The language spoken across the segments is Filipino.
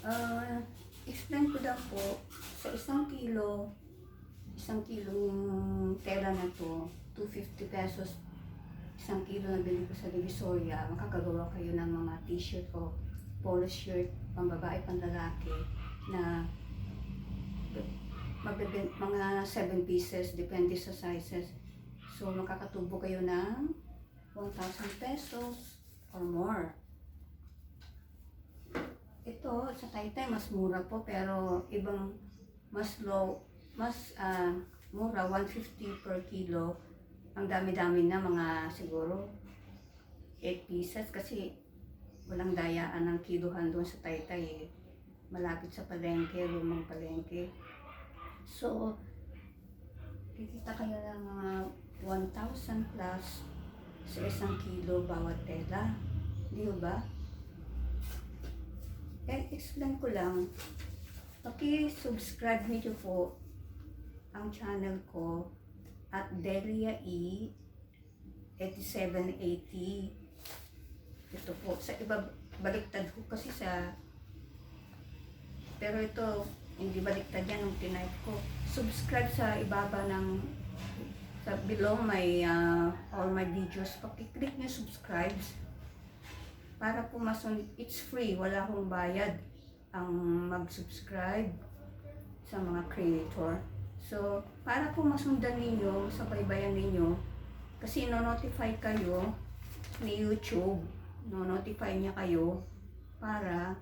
Ah, explain ko lang po, sa isang kilo, isang kilo yung tela na to, 250 pesos, isang kilo na bili ko sa Divisoria, makakagawa kayo ng mga t-shirt o polo shirt, pang babae, pang lalaki, na magbeben, mga 7 pieces, depende sa sizes. So, makakatubo kayo ng 1,000 pesos or more. Ito, sa Taytay, mas mura po, pero ibang mas low, mas ah, mura, 150 per kilo. Ang dami-dami na mga siguro 8 pieces kasi walang dayaan ng kiluhan doon sa Taytay eh. Malapit sa palengke, lumang palengke. So, kikita kayo ng mga 1,000 plus sa isang kilo bawat tela. Di ba? Eh, explain ko lang. Paki-subscribe niyo po ang channel ko at Delia E 8780. Ito po. Sa iba, baliktad ko kasi sa... Pero ito, hindi baliktad yan nung tinype ko. Subscribe sa ibaba ng sa below my uh, all my videos. Paki-click niyo subscribe para po masun it's free, wala akong bayad ang mag-subscribe sa mga creator. So, para po masundan ninyo, sa baybayan ninyo, kasi no-notify kayo ni YouTube, no-notify niya kayo para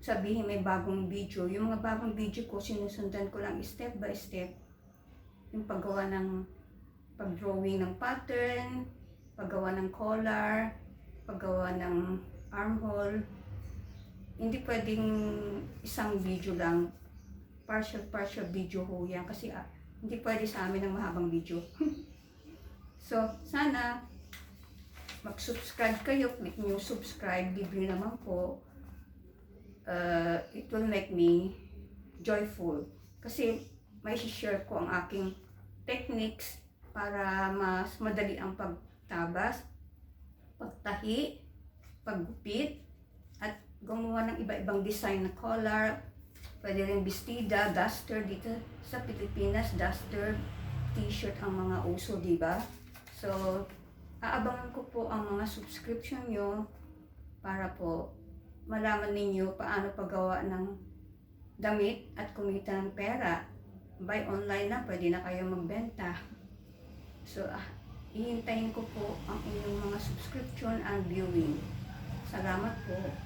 sabihin may bagong video. Yung mga bagong video ko, sinusundan ko lang step by step. Yung paggawa ng pag-drawing ng pattern, paggawa ng collar, paggawa ng armhole. Hindi pwedeng isang video lang. Partial-partial video ho yan. Kasi ah, hindi pwede sa amin ng mahabang video. so, sana mag-subscribe kayo. Click nyo subscribe. Libre naman po. Uh, it will make me joyful. Kasi may share ko ang aking techniques para mas madali ang pagtabas pagtahi, paggupit, at gumawa ng iba-ibang design na collar. Pwede rin bestida, duster dito sa Pilipinas, duster, t-shirt ang mga uso, di ba? So, aabangan ko po ang mga subscription nyo para po malaman ninyo paano paggawa ng damit at kumita ng pera. By online na, pwede na kayo magbenta. So, ah, Ihintayin ko po ang and viewing. Salamat po.